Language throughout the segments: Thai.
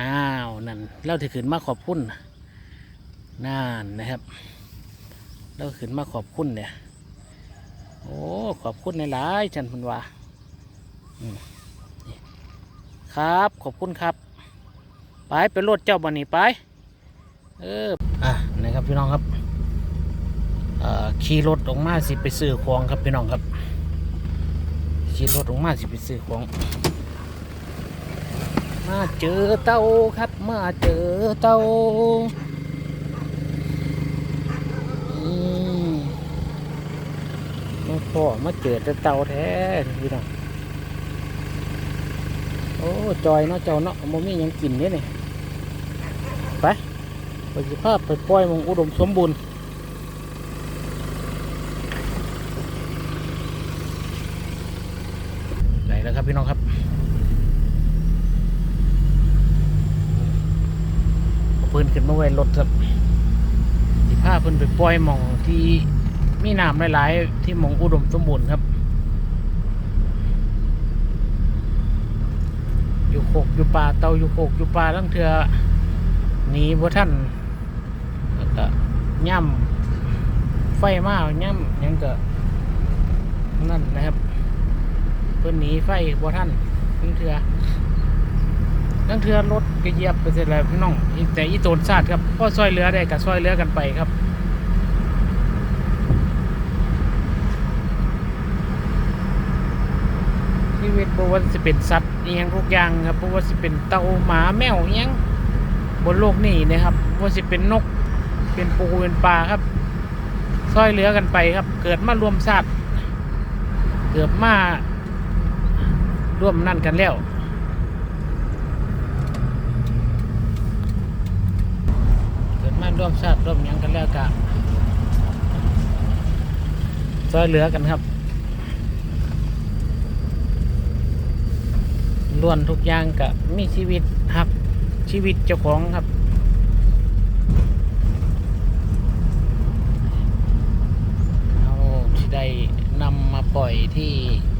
อ้าวนั่นเราถือขึ้นมาขอบคุณนั่นนะครับ เราขึ้นมาขอบคุณเนี่ยโอ้ขอบคุณในหลายๆฉันพันว่าครับขอบคุณครับ ไปไปรถเจ้าบันนี้ไปเอออะนะครับพี่น้องครับขี่รถออกมาสิไปซื้อของครับพี่น้องครับขี่รถออกมาสิไปซื้อของ มาเจอเต้าครับมาเจอเต้าอืมาพ่อมาเจอแต่เตาแท้พี่น้องโอ้จอยเนาะเจ้าเนาะโมมียังกินเนี่ยนี่ไปไปสิภาพไปปล่อยมองอุดมสมบูรณ์ไหนแล้วครับพี่น้องครับ เอาปืนขึ้นมาไว้รถครับสิภาพเพิ่นไปปล่อยหมองที่มีน้ำหลายๆ ที่หมองอุดมสมบูรณ์ครับ อยู่โคกอยู่ป่าเตาอยู่โคกอยู่ป่าลังเถือหนีบ่ท่านแล้วก็ย่ำไฟมาย่ำยังก็นั่นนะครับเพิ่นหนีไฟบ่ท่านลังเถือ ลังเถือรถก็เยียบไปเสร็จแล้วพี่น้องแต่อีโตนซาดครับพ่อซอยเรือได้ก็ซอยเรือกันไปครับชีวิตบว่าจะเป็นสัตว์เอียงทุกอย่างครับบว่าจะเป็นเต่าหมาแมวเอียงบนโลกนี้นะครับบ่ว่าจะเป็นนกเป็นปูเป็นปลาครับซอยเหลือกันไปครับ เกิดมารวมชาติเกิดมาร่วมนั่นกันแล้ว เกิดมา ร่วมชาติร่วมยังกันแล้วกะซอยเหลือกันครับล้วนทุกอย่างกับมีชีวิตหักชีวิตเจ้าของครับเอาที่ได้นำมาปล่อยที่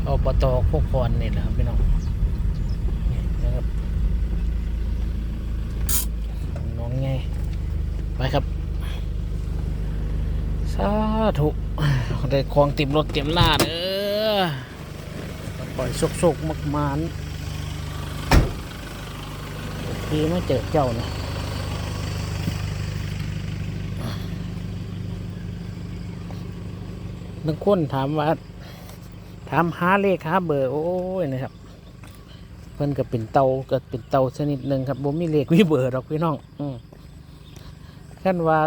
อบตโคกคอนนี่แหละครับพี่น้องนี่นะครับน้องไงไปครับ สาธุได้ของติมรถเต็มลาดเออปล่อยโศกๆมากมานพี่มาเจอเจ้านะบางคนถามว่า ถามหาเลขหาเบอร์ โอ้ยนะครับ เพิ่นก็เป็นเตาก็เป็นเตาชนิดหนึ่งครับบ่มีเลขมีเบอร์ดอกพี่น้อง อืมขั้นว่า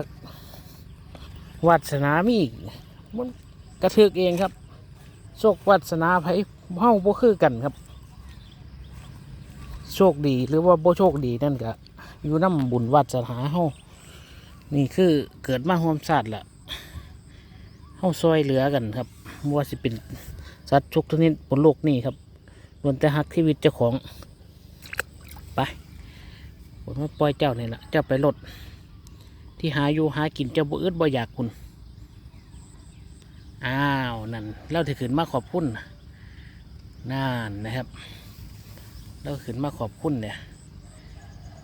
วาสนามีมันกระเทึกเองครับโชควาสนาไผเฮาบ่คือกันครับ โชคดีหรือว่าบ่โชคดีนั่นก็อยู่น้ำบุญวัดสนาเฮานี่คือเกิดมาร่วมชาติละเฮาซอยเหลือกันครับบ่ว่าสิเป็นสัตว์ทุกชนิดบนโลกนี้ครับล้วนแต่หักชีวิตเจ้าของ ไปผมมาปล่อยเจ้านี่แหละเจ้าไปรถ ที่หาอยู่หากินเจ้าบ่อึดบ่อยากคุณอ้าวนั่นเล่าถือขึ้นมาขอบคุณนั่นนะครับเราขึ้นมาขอบคุณเนี่ย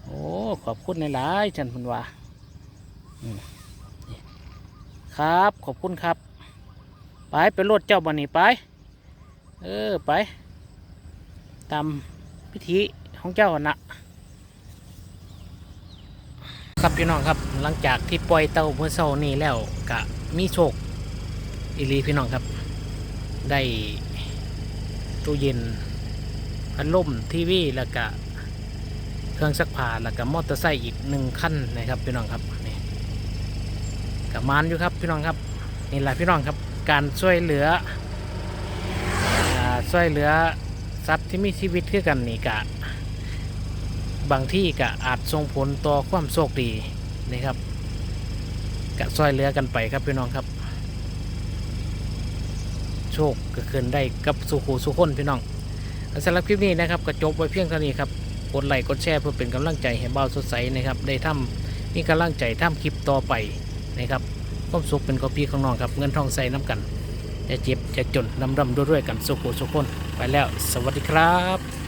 โอ้ขอบคุณในหลายๆฉันพันว่าครับขอบคุณครับ ไปไปรถเจ้าบันนี้ไป เออไปตามพิธีของเจ้าหั่นนะ ครับพี่น้องครับหลังจากที่ปล่อยเต่าเมื่อเช้านี้แล้วกะมีโชคอีหลีพี่น้องครับ ได้ตู้เย็นพัดลมทีวีแล้วก็เครื่องซักผ้าแล้วก็มอเตอร์ไซค์อีกหนึ่งคันนะครับพี่น้องครับนี่กับมานอยู่ครับพี่น้องครับนี่แหละพี่น้องครับ การช่วยเหลือช่วยเหลือสัตว์ที่มีชีวิตคือกันนี่กะ บางที่ก็อาจส่งผลต่อความโชคดีนะครับกะช่วยเหลือกันไปครับพี่น้องครับ โชคก็คืนได้กับสุขูสุขคนพี่น้องสำหรับคลิปนี้นะครับก็จบไว้เพียงเท่านี้ครับกดไลค์กดแชร์เพื่อเป็นกำลังใจให้เบาสดใสนะครับได้ทำมีกำลังใจทำคลิปต่อไปนะครับความสุขเป็นกอพี่ของน้องครับเงินทองใส่น้ำกันจะเจ็บจะจนนำร่ำด้วยๆกันสุขุสุขคนไปแล้ว สวัสดีครับ